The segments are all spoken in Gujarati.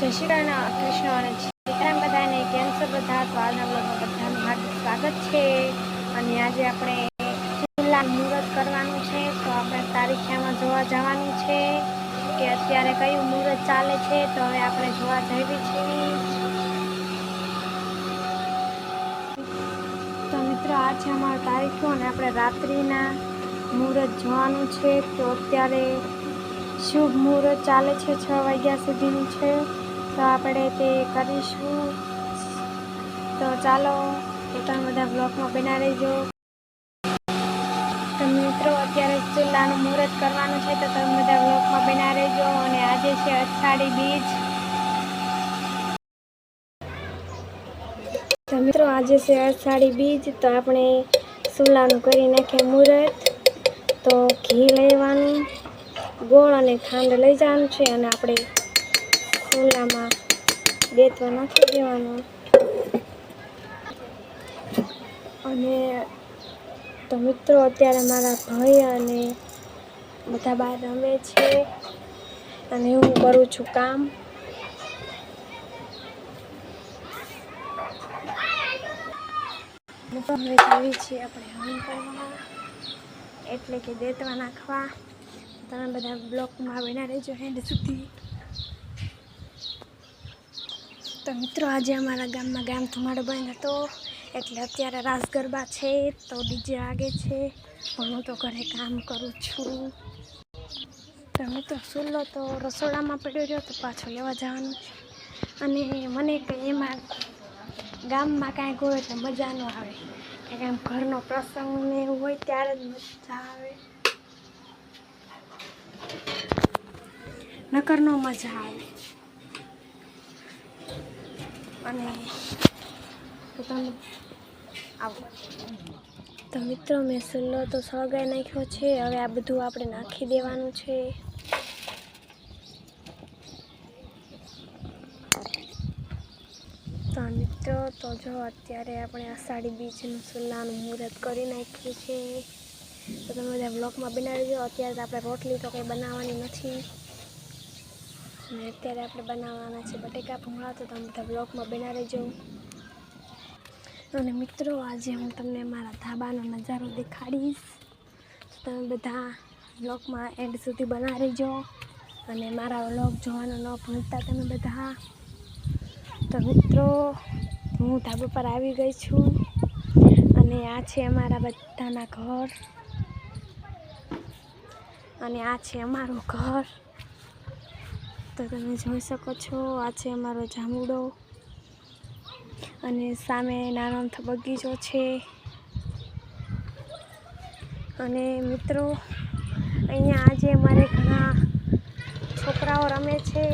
જય શ્રી કૃષ્ણ અને સીતારામ બધાને. કેમ છો બધા? બ્લોગમાં બધાનું હાર્દિક સ્વાગત છે. અને આજે આપણે છેલ્લા મુહૂર્ત કરવાનું છે. તો આપણે તારીખામાં જોવા જવાનું છે કે અત્યારે કયું મુહૂર્ત ચાલે છે. તો હવે આપણે જોવા જઈએ છીએ. મિત્રો આ છે અમારો તારીખો અને આપણે રાત્રિના મુહૂર્ત જોવાનું છે. તો અત્યારે શુભ મુહૂર્ત ચાલે છે છ વાગ્યા સુધીનું છે. તો આપણે તે કરીશું. તો ચાલો તમે બધા બ્લોગમાં બના રહેજો. તો મિત્રો, અત્યારે ચૂલાનું મુહૂર્ત કરવાનું છે, તો તમે બધા બ્લોગમાં બના રહેજો. અને આજે છે અષાઢી બીજ. તો મિત્રો, આજે છે અષાઢી બીજ, તો આપણે ચૂલાનું કરી નાખીએ મુહૂર્ત. તો ઘી લેવાનું, ગોળ અને ખાંડ લઈ જવાનું છે, અને આપણે ચૂલામાં બેતવા નાખી દેવાનું. અને તો મિત્રો, અત્યારે મારા ભાઈ અને બધા બહાર રમે છે અને હું કરું છું કામ. હવે જઈએ છીએ આપણે હવન કરવા એટલે કે દેતવા નાખવા તમે બધા બ્લોકમાં બના રહેજો હેન્ડ સુધી. તો મિત્રો, આજે અમારા ગામમાં ગામ ધુમાડો બંધ હતો. એટલે અત્યારે રાસ ગરબા છે, તો ડીજે આગે છે. પણ હું તો ઘરે કામ કરું છું. તો મિત્રો સુલ્લો તો રસોડામાં પડ્યો રહ્યો તો પાછો લેવા જવાનું છે. અને મને કંઈ એમાં ગામમાં કાંઈક હોય એટલે મજા ન આવે. કે આમ ઘરનો પ્રસંગ ને એવું હોય ત્યારે જ મજા આવે. નકરનો મજા આવે. અને પોતાનું આવો. તો મિત્રો મેં સુલ્લો તો સળગાઈ નાખ્યો છે. હવે આ બધું આપણે નાખી દેવાનું છે. તો મિત્રો તો જો અત્યારે આપણે અષાઢી બીજનું સુલ્લાનું મુહૂર્ત કરી નાખ્યું છે તો તમે બધા બ્લોકમાં બનાવી દો. અત્યારે તો આપણે રોટલી તો કંઈ બનાવવાની નથી. અને અત્યારે આપણે બનાવવાના છે બટેકા ભૂંગળા, તો તમે બધા બ્લોકમાં બના રહેજો. અને મિત્રો, આજે હું તમને મારા ધાબાનો નજારો દેખાડીશ. તો તમે બધા બ્લોગમાં એન્ડ સુધી બના રહેજો. અને મારા વ્લોગ જોવાનો ન ભૂલતા તમે બધા. તો મિત્રો, હું ધાબા પર આવી ગઈ છું. અને આ છે અમારા બધાના ઘર. અને આ છે અમારું ઘર. તો તમે જોઈ શકો છો. આ છે અમારો જાંબુડો અને સામે નાનો અમથો બગીચો છે. અને મિત્રો, અહીંયા આજે અમારે ઘણા છોકરાઓ રમે છે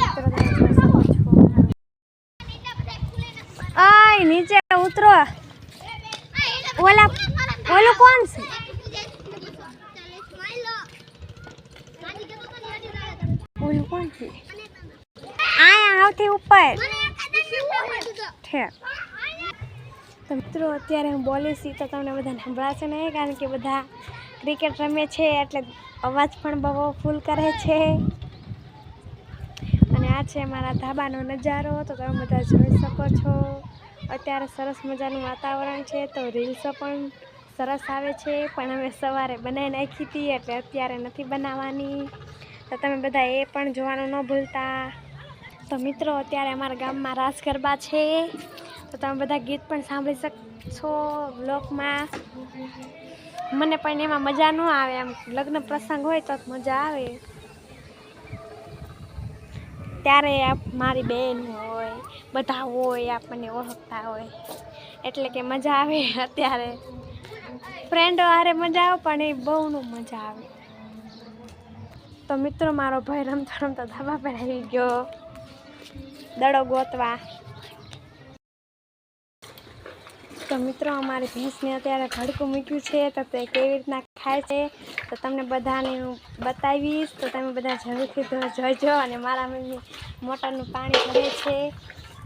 મિત્રો તમે જોઈ શકો છો આય નીચે ઉતરો. ઓલા, ઓલું કોણ છે? ઓલું કોણ છે? આયા આવતી ઉપર. તો મિત્રો, અત્યારે હું બોલીશ તો તમને બધાને સંભળાશે નહીં, કારણ કે બધા ક્રિકેટ રમે છે, એટલે અવાજ પણ બહુ ફૂલ કરે છે. અને આ છે મારા ધાબાનો નજારો, તો તમે બધા જોઈ શકો છો. અત્યારે સરસ મજાનું વાતાવરણ છે તો રીલ્સો પણ સરસ આવે છે, પણ અમે સવારે બનાવી નાખી હતી એટલે અત્યારે નથી બનાવવાની. તો તમે બધા એ પણ જોવાનું ન ભૂલતા. તો મિત્રો, અત્યારે અમારા ગામમાં રાસ ગરબા છે. તો તમે બધા ગીત પણ સાંભળી શકશો બ્લોગમાં મને પણ એમાં મજા ન આવે એમ. લગ્ન પ્રસંગ હોય તો મજા આવે. ત્યારે મારી બેન બધા હોય, આપણને ઓળખતા હોય. એટલે કે મજા આવે અત્યારે. ફ્રેન્ડો હારે મજા આવે, પણ એ બહુનું મજા આવે. તો મિત્રો, મારો ભાઈ રમતો રમતો ધાબા પર આવી ગયો. દડો ગોતવા. તો મિત્રો, અમારી ભેંસને અત્યારે ભડકું મૂક્યું છે, તો તે કેવી રીતના ખાય છે, તો તમને બધાને હું બતાવીશ. તો તમે બધા જરૂરથી જોજો અને મારા મમ્મી મોટરનું પાણી ભરે છે.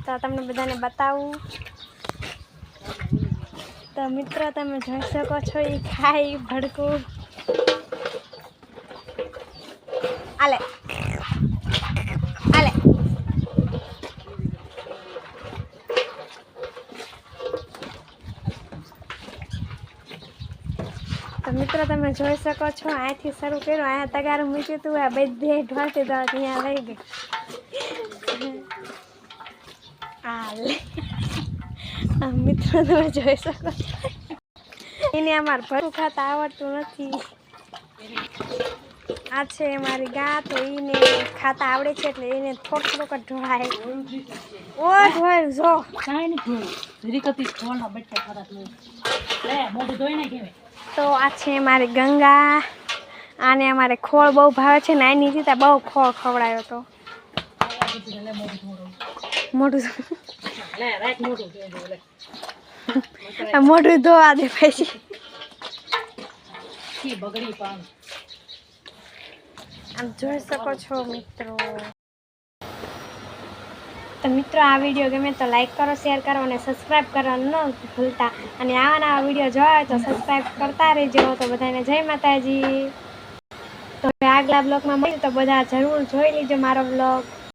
તો તમને બધાને બતાવું. તો મિત્રો, તમે જોઈ શકો છો એ ખાઈ ભડકું. આલે. આલે. તો મિત્રો, તમે જોઈ શકો છો અહીંથી શરૂ કર્યું. અહીંયા તગારું મૂક્યું હતું આ બધે ઢોળતી તો ત્યાં લઈ ગઈ આ લે આ મિત્રો તમે જોઈ શકો એને અમારે ભરું ખાતા આવડતું નથી. આ છે મારી ગા તો એને ખાતા આવડે છે એટલે એને થોડું થોડુંક જ ઢોળાય. ઓ ઢોળ જો. કાંઈ નહીં તું આ છે મારી ગંગા. આને અમારે ખોળ બહુ ભાવે છે ને આની રીતે બહુ ખોળ ખવડાયો તો. લે મોઢું ધોવા દે પછી. આમ જોઈ શકો છો મિત્રો. તો મિત્રો આ વીડિયો ગમે તો લાઈક કરો શેર કરો અને સબસ્ક્રાઈબ કરવાનું ન ભૂલતા. અને આવા નવા વીડિયો જોવા હોય તો સબસ્ક્રાઈબ કરતા રહેજો. તો બધાને જય માતાજી. તો આગલા બ્લોગમાં મળીએ તો બધા જરૂર જોઈ લીજો મારો બ્લોગ